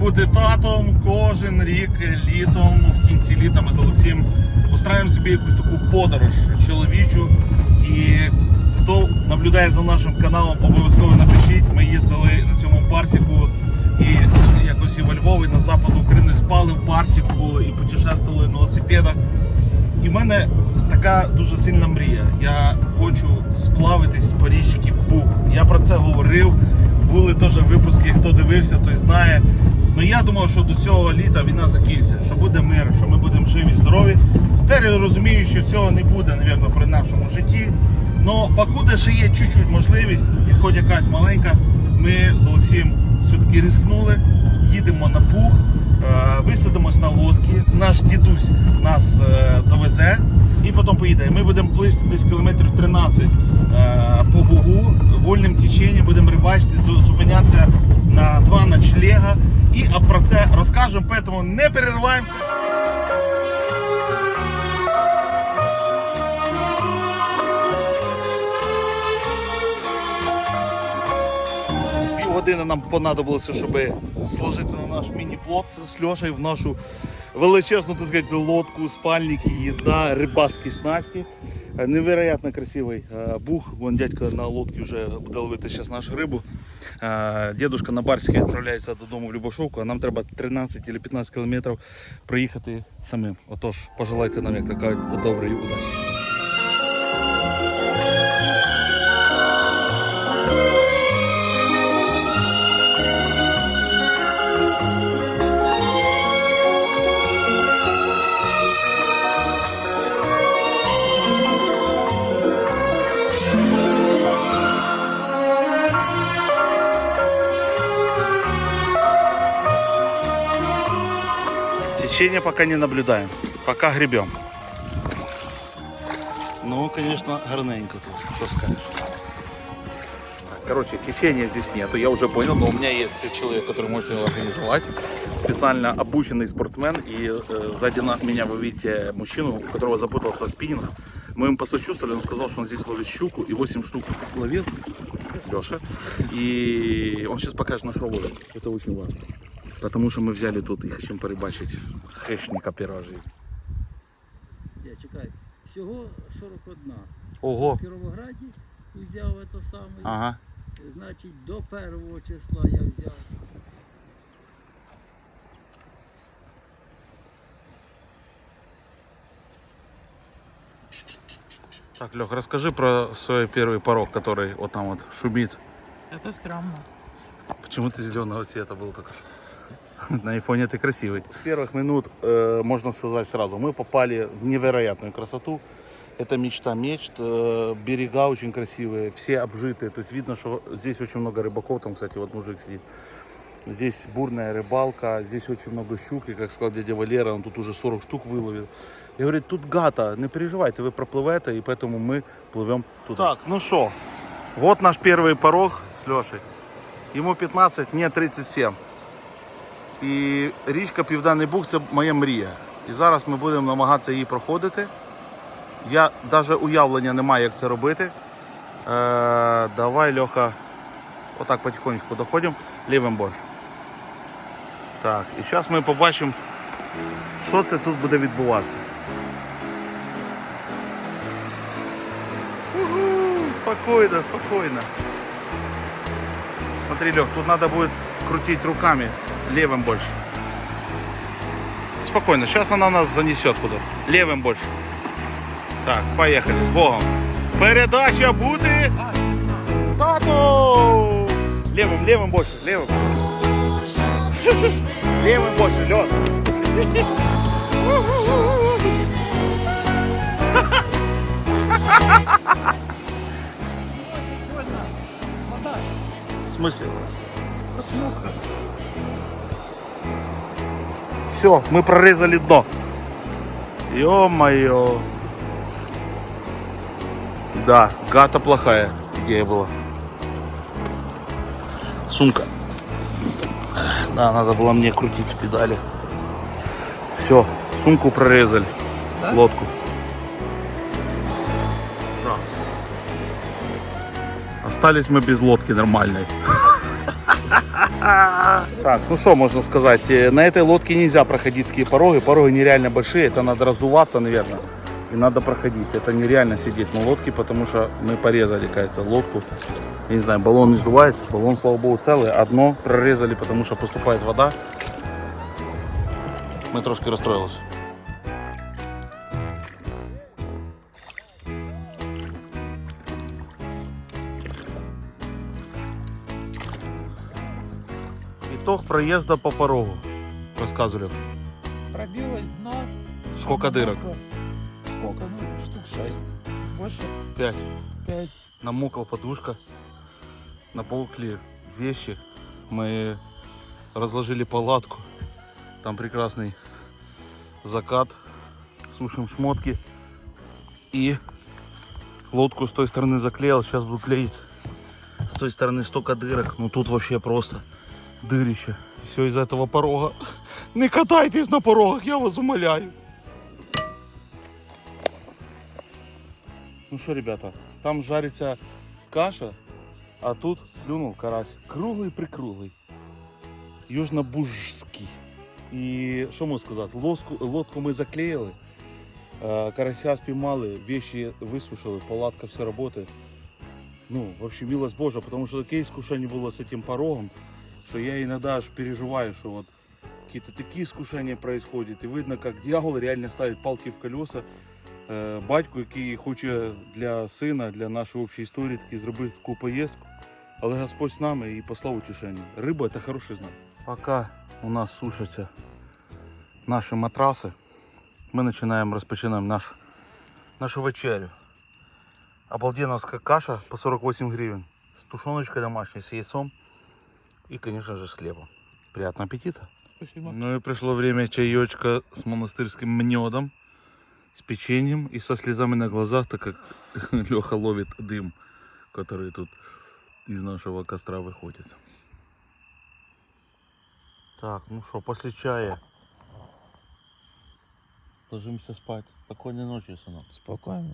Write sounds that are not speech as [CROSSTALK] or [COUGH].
бути татом кожен рік літом, в кінці літа ми з Олексієм устраюємо собі якусь таку подорож чоловічу. І хто наблюдає за нашим каналом, обов'язково напишіть. Ми їздили на цьому парсіку і якось і во Львові, на запад України спали в парсіку і путешествували на велосипедах. І в мене така дуже сильна мрія. Я хочу сплавитись по річці Буг. Я про це говорив. Були теж випуски, хто дивився, той знає. Ну я думав, що до цього літа війна закінчиться, що буде мир, що ми будемо живі, здорові. Тепер я розумію, що цього не буде, мабуть, при нашому житті. Но покуди ще є чуть-чуть можливість, і хоч якась маленька, ми з Олексієм все-таки рискнули, їдемо на Буг, е, висадимось на лодці. Наш дідусь нас е, довезе і потім поїде. Ми будемо плисти десь кілометрів 13 зупинятися на два ночлега. І про це розкажемо, тому не перериваємося. Півгодини нам понадобилося, щоб сложити на наш міні-плот з Льошею в нашу величезну так сказати, лодку, спальники, їда, рибацькі снасті. Е, Невероятно красивий е, бух. Вон дядько на лодці вже буде ловити зараз нашу рибу. Е, Дідушка на барській відправляється додому в Любошовку, а нам треба 13 чи 15 кілометрів проїхати самим. Отож, пожелайте нам, як то кажуть, доброї удачі. Течение пока не наблюдаем. Пока гребем. Ну, конечно, гарненько тут. Что скажешь? Короче, течения здесь нету, я уже понял, но у меня есть человек, который может его организовать. Специально обученный спортсмен. И э, сзади на меня вы видите мужчину, у которого запутался спиннинг. Мы ему посочувствовали, он сказал, что он здесь ловит щуку и 8 штук ловил. Леша. И он сейчас покажет нашу ловлю. Это очень важно. Потому что мы взяли тут и хотим порыбачить хищника первого жизни. Я чекай. Всього 41. Ого. В Кіровограді взяв це саме. Ага. Значить, до першого числа я взяв. Так, Лех, расскажи про свой первый порог, который вот там вот шумит. Это стрёмно. Почему ты зеленого цвета был только что? [LAUGHS] На айфоне ты красивый. С первых минут, э, можно сказать сразу, мы попали в невероятную красоту. Это мечта мечт. э, берега очень красивые, все обжитые. То есть видно, что здесь очень много рыбаков. Там, кстати, вот мужик сидит. Здесь бурная рыбалка, здесь очень много щук. И, как сказал дядя Валера, он тут уже 40 штук выловил. Я говорю, тут гата, не переживайте, вы проплывете, и поэтому мы плывем туда. Так, ну что, вот наш первый порог с Лешей. Йому 15, мені 37. І річка Південний Буг це моя мрія. І зараз ми будемо намагатися її проходити. Я навіть уявлення не маю, як це робити. Е, давай, Льоха, отак потихонечку доходимо лівим борщ. Так, і зараз ми побачимо, що це тут буде відбуватися. Уху, Спокійно, спокійно. Смотри, Лех, тут надо будет крутить руками левым больше. Спокойно, сейчас она нас занесет куда. Левым больше. Так, поехали, с Богом. Передача буде. Темно. Тату! Левым, левым больше, левым. [LAUGHS] Левым больше, Леш. Больно. Мотай. В смысле? Мокро. Все, мы прорезали дно. Ё-моё. Да, гата плохая идея была. Сумка. Да, надо было мне крутить педали. Все, сумку прорезали. Да? Лодку. Остались мы без лодки нормальной. Так, ну что можно сказать? На этой лодке нельзя проходить такие пороги. Пороги нереально большие. Это надо разуваться, наверное. И надо проходить. Это нереально сидеть на лодке, потому что мы порезали, кажется, лодку. Я не знаю, баллон не сдувается. Баллон, слава богу, целый. Одно прорезали, потому что поступает вода. Мы трошки расстроились. Итог проезда по порогу. Рассказывали. Пробилось дно. Сколько дырок? Сколько? Ну, штук шесть. Больше? Пять. Пять. Намокла подушка. Намокли вещи. Мы разложили палатку. Там прекрасный закат. Сушим шмотки. И лодку с той стороны заклеил. Сейчас буду клеить. С той стороны столько дырок. Ну тут вообще просто дырище. Все из-за этого порога. Не катайтесь на порогах, я вас умоляю. Ну что, ребята, там жарится каша, а тут клюнул карась. Круглий-прикруглий. Южнобужський. І що можу сказати? Лодку, лодку ми заклеїли, е, карася спіймали, вещи висушили, палатка все работает. Ну, в общем, милость Божия, потому что такие искушения было с этим порогом, Что я иногда аж переживаю, что вот какие-то такие искушения происходят. И видно, как дьявол реально ставит палки в колеса. Е, Батько, який хоче для сина, для нашої общої історії таки зробити таку поїздку. Але Господь з нами і послав утішення. Риба це хороший знак. Поки у нас сушаться наші матраси, ми починаємо розпочинаємо наш, нашу вечерю. Обалденовська каша по 48 гривень. З тушоночкою домашньою, з яйцом і, звісно же, з хлібом. Приятного аппетита! Спасибо. Ну и пришло время чаечка с монастырским медом, с печеньем и со слезами на глазах, так как [LAUGHS] Леха ловит дым, который тут из нашего костра выходит. Так, ну что, после чая ложимся спать. Спокойной ночи, сынок. Спокойно.